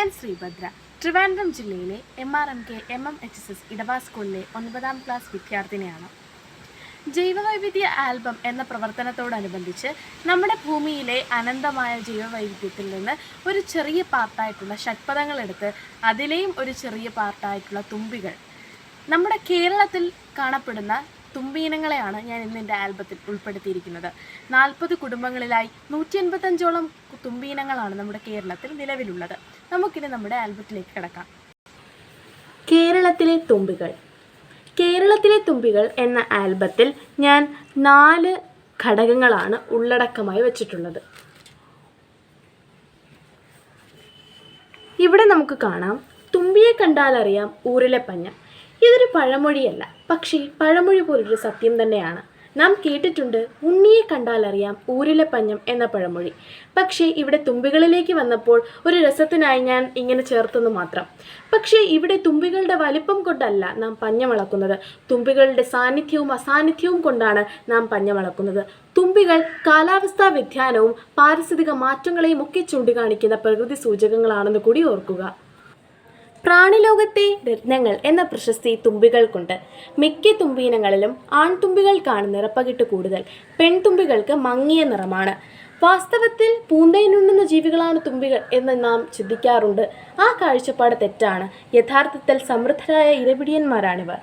ഞാൻ ശ്രീഭദ്ര ട്രിവാൻഡ്രം ജില്ലയിലെ M R M K M M H S S Edava സ്കൂളിലെ ഒൻപതാം ക്ലാസ് വിദ്യാർത്ഥിനിയാണ്. ജൈവവൈവിധ്യ ആൽബം എന്ന പ്രവർത്തനത്തോടനുബന്ധിച്ച് നമ്മുടെ ഭൂമിയിലെ അനന്തമായ ജൈവവൈവിധ്യത്തിൽ നിന്ന് ഒരു ചെറിയ പാർട്ടായിട്ടുള്ള ഷഡ്പദങ്ങൾ എടുത്ത് അതിലെയും ഒരു ചെറിയ പാർട്ടായിട്ടുള്ള തുമ്പികൾ. നമ്മുടെ കേരളത്തിൽ കാണപ്പെടുന്ന തുമ്പീനങ്ങളെയാണ് ഞാൻ ഇന്ന് എന്റെ ആൽബത്തിൽ ഉൾപ്പെടുത്തിയിരിക്കുന്നത്. നാൽപ്പത് കുടുംബങ്ങളിലായി നൂറ്റി എൺപത്തഞ്ചോളം തുമ്പീനങ്ങളാണ് നമ്മുടെ കേരളത്തിൽ നിലവിലുള്ളത്. നമുക്കിനി നമ്മുടെ ആൽബത്തിലേക്ക് കിടക്കാം. കേരളത്തിലെ തുമ്പികൾ. കേരളത്തിലെ തുമ്പികൾ എന്ന ആൽബത്തിൽ ഞാൻ നാല് ഘടകങ്ങളാണ് ഉള്ളടക്കമായി വച്ചിട്ടുള്ളത്. ഇവിടെ നമുക്ക് കാണാം. തുമ്പിയെ കണ്ടാലറിയാം ഊരിലെ പഞ്ഞ. ഇതൊരു പഴമൊഴിയല്ല. പക്ഷേ പഴമൊഴി പോലൊരു സത്യം തന്നെയാണ്. നാം കേട്ടിട്ടുണ്ട് ഉണ്ണിയെ കണ്ടാലറിയാം ഊരിലെ പഞ്ഞം എന്ന പഴമൊഴി. പക്ഷേ ഇവിടെ തുമ്പികളിലേക്ക് വന്നപ്പോൾ ഒരു രസത്തിനായി ഞാൻ ഇങ്ങനെ ചേർത്തെന്ന് മാത്രം. പക്ഷേ ഇവിടെ തുമ്പികളുടെ വലിപ്പം കൊണ്ടല്ല നാം പഞ്ഞമളക്കുന്നത് തുമ്പികളുടെ സാന്നിധ്യവും അസാന്നിധ്യവും കൊണ്ടാണ് നാം പഞ്ഞമളക്കുന്നത് തുമ്പികൾ കാലാവസ്ഥാ വ്യതിയാനവും പാരിസ്ഥിതിക മാറ്റങ്ങളെയും ഒക്കെ ചൂണ്ടിക്കാണിക്കുന്ന പ്രകൃതി സൂചകങ്ങളാണെന്ന് കൂടി ഓർക്കുക. പ്രാണിലോകത്തെ രത്നങ്ങൾ എന്ന പ്രശസ്തി തുമ്പികൾക്കുണ്ട്. മിക്ക തുമ്പീനങ്ങളിലും ആൺതുമ്പികൾക്കാണ് നിറപ്പകിട്ട് കൂടുതൽ പെൺതുമ്പികൾക്ക് മങ്ങിയ നിറമാണ്. വാസ്തവത്തിൽ പൂന്തയിനുണ്ടുന്ന ജീവികളാണ് തുമ്പികൾ എന്ന് നാം ചിന്തിക്കാറുണ്ട്. ആ കാഴ്ചപ്പാട് തെറ്റാണ്. യഥാർത്ഥത്തിൽ സമൃദ്ധരായ ഇരപിടിയന്മാരാണിവർ.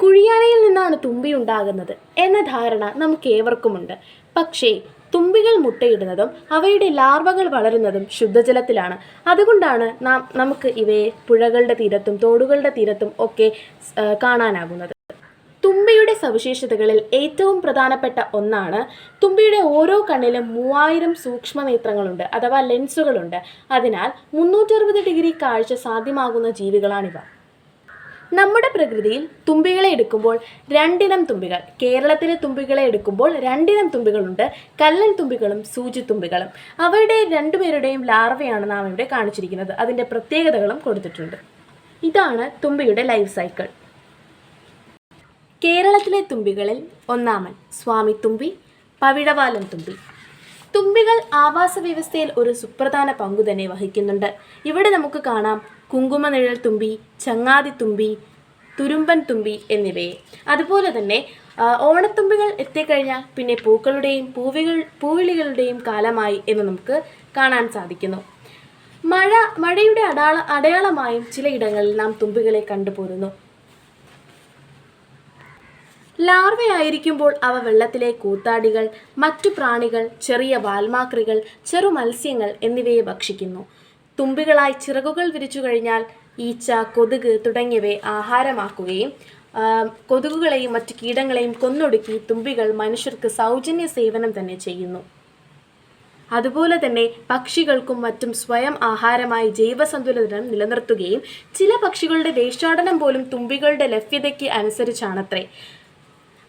കുഴിയാനയിൽ നിന്നാണ് തുമ്പി ഉണ്ടാകുന്നത് എന്ന ധാരണ നമുക്ക് ഏവർക്കുമുണ്ട് പക്ഷേ തുമ്പികൾ മുട്ടയിടുന്നതും അവയുടെ ലാർവകൾ വളരുന്നതും ശുദ്ധജലത്തിലാണ്. അതുകൊണ്ടാണ് നാം നമുക്ക് ഇവയെ പുഴകളുടെ തീരത്തും തോടുകളുടെ തീരത്തും ഒക്കെ കാണാനാകുന്നത്. തുമ്പിയുടെ സവിശേഷതകളിൽ ഏറ്റവും പ്രധാനപ്പെട്ട ഒന്നാണ് തുമ്പിയുടെ ഓരോ കണ്ണിലും മൂവായിരം സൂക്ഷ്മനേത്രങ്ങളുണ്ട് അഥവാ ലെൻസുകളുണ്ട്. അതിനാൽ മുന്നൂറ്ററുപത് ഡിഗ്രി കാഴ്ച സാധ്യമാകുന്ന ജീവികളാണിവ. നമ്മുടെ പ്രകൃതിയിൽ തുമ്പികളെ എടുക്കുമ്പോൾ രണ്ടിനം തുമ്പികൾ. കേരളത്തിലെ തുമ്പികളെ എടുക്കുമ്പോൾ രണ്ടിനം തുമ്പികളുണ്ട്. കല്ലൻ തുമ്പികളും സൂചിത്തുമ്പികളും അവയുടെ രണ്ടുപേരുടെയും ലാർവയാണ് നാം ഇവിടെ കാണിച്ചിരിക്കുന്നത്. അതിന്റെ പ്രത്യേകതകളും കൊടുത്തിട്ടുണ്ട്. ഇതാണ് തുമ്പിയുടെ ലൈഫ് സൈക്കിൾ കേരളത്തിലെ തുമ്പികളിൽ ഒന്നാമൻ സ്വാമി തുമ്പി പവിഴവാലൻ തുമ്പി. തുമ്പികൾ ആവാസ വ്യവസ്ഥയിൽ ഒരു സുപ്രധാന പങ്കു തന്നെ വഹിക്കുന്നുണ്ട്. ഇവിടെ നമുക്ക് കാണാം കുങ്കുമനിഴൽ തുമ്പി ചങ്ങാതി തുമ്പി തുരുമ്പൻ തുമ്പി എന്നിവയെ. അതുപോലെ തന്നെ ഓണത്തുമ്പികൾ എത്തിക്കഴിഞ്ഞാൽ പിന്നെ പൂക്കളുടെയും പൂവികൾ പൂവിളികളുടെയും കാലമായി എന്ന് നമുക്ക് കാണാൻ സാധിക്കുന്നു. മഴ മഴയുടെ അടാള അടയാളമായും ചിലയിടങ്ങളിൽ നാം തുമ്പികളെ കണ്ടുപോരുന്നു. ലാർവയായിരിക്കുമ്പോൾ അവ വെള്ളത്തിലെ കൂത്താടികൾ മറ്റു പ്രാണികൾ ചെറിയ വാൽമാക്രികൾ ചെറു മത്സ്യങ്ങൾ എന്നിവയെ ഭക്ഷിക്കുന്നു. തുമ്പികളായി ചിറകുകൾ വിരിച്ചു കഴിഞ്ഞാൽ ഈച്ച കൊതുക് തുടങ്ങിയവയെ ആഹാരമാക്കുകയും കൊതുകുകളെയും മറ്റു കീടങ്ങളെയും കൊന്നൊടുക്കി തുമ്പികൾ മനുഷ്യർക്ക് സൗജന്യ സേവനം തന്നെ ചെയ്യുന്നു. അതുപോലെ തന്നെ പക്ഷികൾക്കും മറ്റും സ്വയം ആഹാരമായി ജൈവസന്തുലനം നിലനിർത്തുകയും ചില പക്ഷികളുടെ വേഷാടനം പോലും തുമ്പികളുടെ ലഭ്യതയ്ക്ക് അനുസരിച്ചാണത്രേ.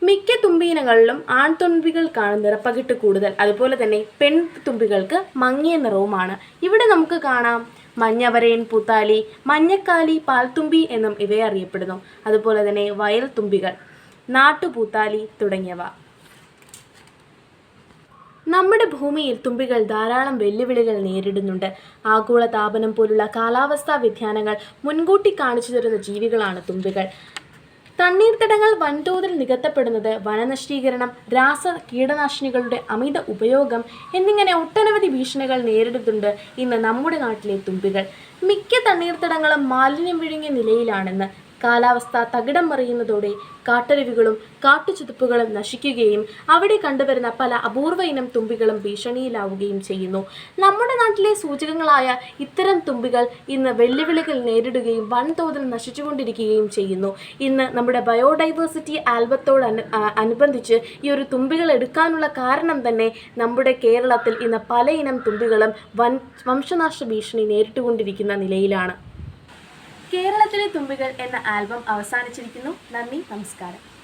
മിക്ക തുമ്പീനങ്ങളിലും ആൺതുമ്പികൾക്കാണ് നിറപ്പകിട്ട് കൂടുതൽ. അതുപോലെ തന്നെ പെൺ തുമ്പികൾക്ക് മങ്ങിയ നിറവുമാണ്. ഇവിടെ നമുക്ക് കാണാം മഞ്ഞവരയൻ പൂത്താലി മഞ്ഞക്കാലി പാൽത്തുമ്പി എന്നും ഇവയെ അറിയപ്പെടുന്നു. അതുപോലെ തന്നെ വയൽ തുമ്പികൾ നാട്ടുപൂത്താലി തുടങ്ങിയവ. നമ്മുടെ ഭൂമിയിൽ തുമ്പികൾ ധാരാളം വെല്ലുവിളികൾ നേരിടുന്നുണ്ട്. ആഗോള താപനം പോലുള്ള കാലാവസ്ഥാ വ്യതിയാനങ്ങൾ മുൻകൂട്ടി കാണിച്ചു തരുന്ന ജീവികളാണ് തുമ്പികൾ. തണ്ണീർത്തടങ്ങൾ വൻതോതിൽ നികത്തപ്പെടുന്നത് വനനശീകരണം രാസ കീടനാശിനികളുടെ അമിത ഉപയോഗം എന്നിങ്ങനെ ഒട്ടനവധി ഭീഷണികൾ നേരിടുന്നുണ്ട് ഇന്ന് നമ്മുടെ നാട്ടിലെ തുമ്പികൾ. മിക്ക തണ്ണീർത്തടങ്ങളും മാലിന്യം വിഴുങ്ങിയ നിലയിലാണെന്ന് കാലാവസ്ഥ തകിടം മറിയുന്നതോടെ കാട്ടരുവികളും കാട്ടുചുതുപ്പുകളും നശിക്കുകയും അവിടെ കണ്ടുവരുന്ന പല അപൂർവ ഇനം തുമ്പികളും ഭീഷണിയിലാവുകയും ചെയ്യുന്നു. നമ്മുടെ നാട്ടിലെ സൂചകങ്ങളായ ഇത്തരം തുമ്പികൾ ഇന്ന് വെല്ലുവിളികൾ നേരിടുകയും വൻതോതിൽ നശിച്ചുകൊണ്ടിരിക്കുകയും ചെയ്യുന്നു. ഇന്ന് നമ്മുടെ ബയോഡൈവേഴ്സിറ്റി ആൽബത്തോട് അനുബന്ധിച്ച് ഈ ഒരു തുമ്പികൾ എടുക്കാനുള്ള കാരണം തന്നെ നമ്മുടെ കേരളത്തിൽ ഇന്ന് പലയിനം തുമ്പികളും വൻ വംശനാശ ഭീഷണി നേരിട്ടുകൊണ്ടിരിക്കുന്ന നിലയിലാണ്. കേരളത്തിലെ തുമ്പികൾ എന്ന ആൽബം അവസാനിച്ചിരിക്കുന്നു. നന്ദി നമസ്കാരം.